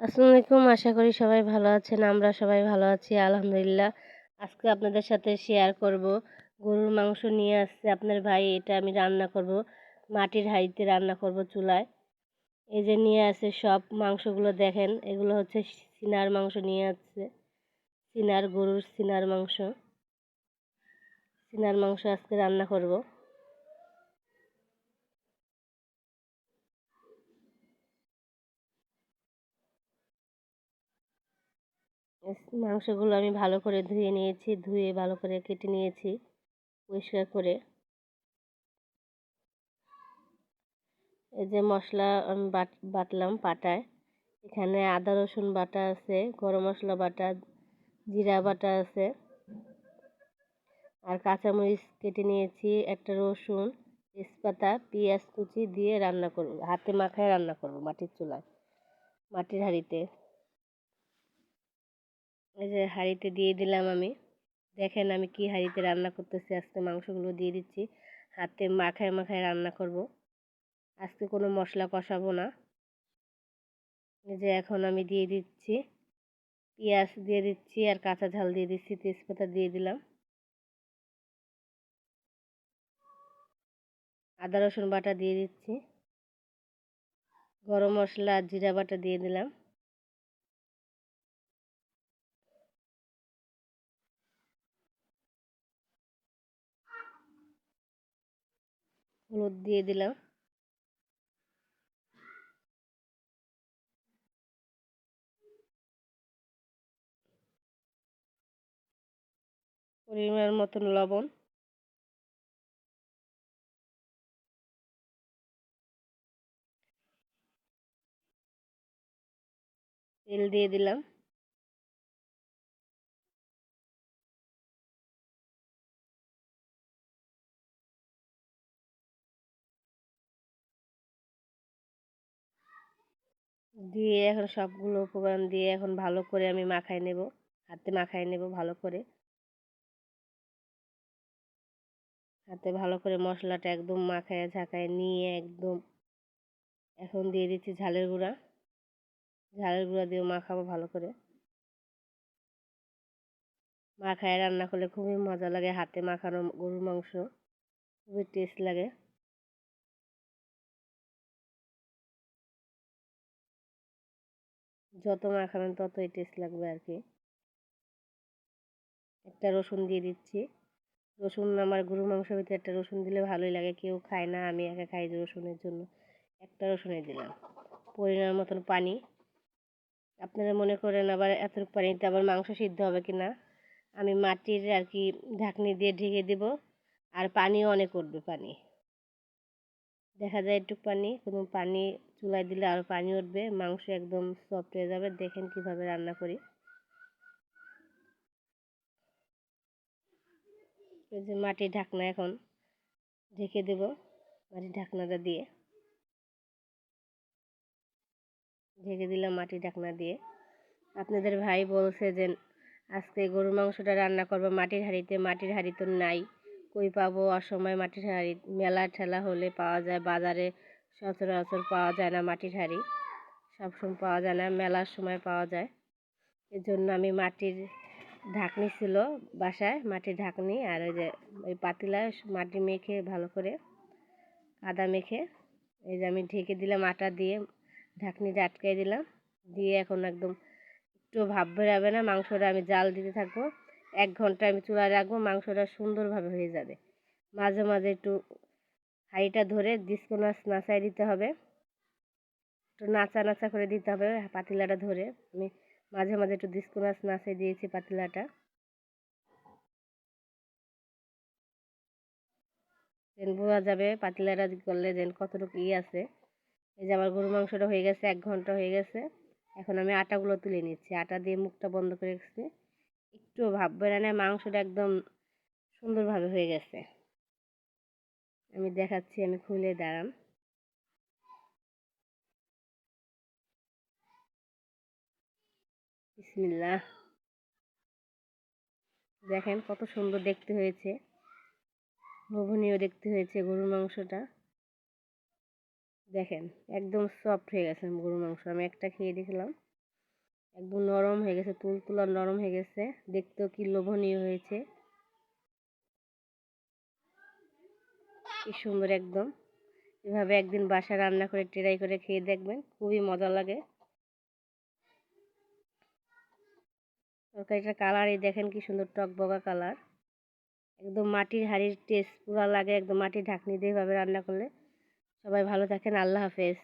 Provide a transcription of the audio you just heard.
আসসালামু আলাইকুম আশা করি সবাই ভালো আছেন, আমরা সবাই ভালো আছি, আলহামদুলিল্লাহ। আজকে আপনাদের সাথে শেয়ার করব, গরুর মাংস নিয়ে আসছে আপনার ভাই, এটা আমি রান্না করব, মাটির হাঁড়িতে রান্না করব চুলায়। এই যে নিয়ে আসছে সব মাংসগুলো দেখেন, এগুলো হচ্ছে সিনার মাংস নিয়ে আসছে, সিনার গরুর সিনার মাংস। সিনার মাংস আজকে রান্না করব। মাংসগুলো আমি ভালো করে ধুয়ে নিয়েছি, ধুয়ে ভালো করে কেটে নিয়েছি, পরিষ্কার করে। এই যে মশলা আমি বাটলাম পাটায়। এখানে আদা, রসুন বাটা আছে, গরম মশলা বাটা, জিরা বাটা আছে। আর কাঁচামরিচ কেটে নিয়েছি, একটা রসুন, তেজপাতা, পেঁয়াজ কুচি দিয়ে রান্না করব, হাতে মাখায় রান্না করব মাটির চুলায়, মাটির হাঁড়িতে। এই যে হাঁড়িতে দিয়ে দিলাম আমি। দেখেন আমি কি হাঁড়িতে রান্না করতেছি, আজকে মাংসগুলো দিয়ে দিচ্ছি। হাতে মাখায় মাখায় রান্না করব। আজকে কোনো মশলা কষাবো না। এই যে এখন আমি দিয়ে দিচ্ছি পেঁয়াজ দিয়ে দিচ্ছি আর কাঁচা ঝাল দিয়ে দিচ্ছি, তেজপাতা দিয়ে দিলাম। আদা রসুন বাটা দিয়ে দিচ্ছি। গরম মশলা, জিরা বাটা দিয়ে দিলাম। হলুদ দিয়ে দিলাম। পরিমাণ মতন লবণ। তেল দিয়ে দিলাম। দিয়ে এখন সবগুলো উপকরণ দিয়ে এখন ভালো করে আমি মাখাই নেব, হাতে মাখাই নেব ভালো করে। হাতে ভালো করে মশলাটা একদম মাখায় ঝাঁকায় নিয়ে একদম এখন দিয়ে দিচ্ছি ঝালের গুঁড়া। ঝালের গুঁড়া দিয়ে মাখাবো ভালো করে। মাখায় রান্না করলে খুবই মজা লাগে, হাতে মাখানো গরুর মাংস, খুবই টেস্ট লাগে। যত মাখাবেন ততই টেস্ট লাগবে আর কি একটা রসুন দিয়ে দিচ্ছি। রসুন আমার গরু মাংসের ভিতরে একটা রসুন দিলে ভালোই লাগে, কেউ খায় না, আমি একা খাই রসুনের জন্য। একটা রসুনে দিলাম। পরিমাণ মতন পানি। আপনারা মনে করেন আবার এতটুকু পানিতে আবার মাংস সিদ্ধ হবে কি না আমি মাটির আর কি ঢাকনি দিয়ে ঢেকে দেব, আর পানিও অনেক উঠবে পানি। দেখা যায় একটু পানি, কোনো পানি চুলায় দিলে আরও পানি উঠবে, মাংস একদম সফট হয়ে যাবে। দেখেন কীভাবে রান্না করি। এই যে মাটির ঢাকনা এখন ঢেকে দেব, মাটির ঢাকনাটা দিয়ে। ঢেকে দিলাম মাটির ঢাকনা দিয়ে। আপনাদের ভাই বলছে যে, আজকে গরুর মাংসটা রান্না করব মাটির হাঁড়িতে। মাটির হাঁড়ি তো নাই, কই পাবো? অসময় মাটির হাঁড়ি, মেলা ঠেলা হলে পাওয়া যায় বাজারে। সচরাচর পাওয়া যায় না মাটির হাঁড়ি। সবসময় পাওয়া যায় না, মেলার সময় পাওয়া যায়। এর জন্য আমি মাটির ঢাকনি ছিল বাসায়, মাটির ঢাকনি আর ওই যে ওই পাতিলায় মাটি মেখে ভালো করে আদা মেখে এই যে আমি ঢেকে দিলাম আটা দিয়ে, ঢাকনিটা আটকাই দিলাম। দিয়ে এখন একদম একটু ভাব বেরাবে না, মাংসটা আমি জাল দিতে থাকব। এক ঘণ্টা আমি চুলায় রাখব, মাংসটা সুন্দরভাবে হয়ে যাবে। মাঝে মাঝে একটু হাঁড়িটা ধরে ডিসকোনাস নাচাই দিতে হবে। একটু নাচা নাচা করে দিতে হবে পাতিলাটা ধরে। আমি মাঝে মাঝে একটু ডিসকোনাস নাচাই দিয়েছি পাতিলাটা। দেন বোঝা যাবে পাতিলাটা করলে দেন কতটুকু ই আছে। এই যে আমার গরু মাংসটা হয়ে গেছে, এক ঘণ্টা হয়ে গেছে। এখন আমি আটাগুলো তুলে নিচ্ছি। আটা দিয়ে মুখটা বন্ধ করে রেখেছি। একটু ভাববে না, মাংসটা একদম সুন্দরভাবে হয়ে গেছে। আমি দেখাচ্ছি, আমি খুলে দাঁড়ান। বিসমিল্লা দেখেন কত সুন্দর দেখতে হয়েছে। লোভনীয় দেখতে হয়েছে গরুর মাংসটা। দেখেন, একদম সফট হয়ে গেছে গরুর মাংস। আমি একটা খেয়ে দেখলাম। একদম নরম হয়ে গেছে, তুল তুলা নরম হয়ে গেছে। দেখতেও কি লোভনীয় হয়েছে। কি সুন্দর একদম। এভাবে একদিন বাসা রান্না করে ট্রাই করে খেয়ে দেখবেন, খুবই মজা লাগে। তরকারিটার এই দেখেন কি সুন্দর টকবগা কালার একদম মাটির হাড়ির টেস্ট পুরা লাগে একদম মাটির ঢাকনি দিয়ে এভাবে রান্না করলে। সবাই ভালো থাকেন, আল্লাহ হাফেজ।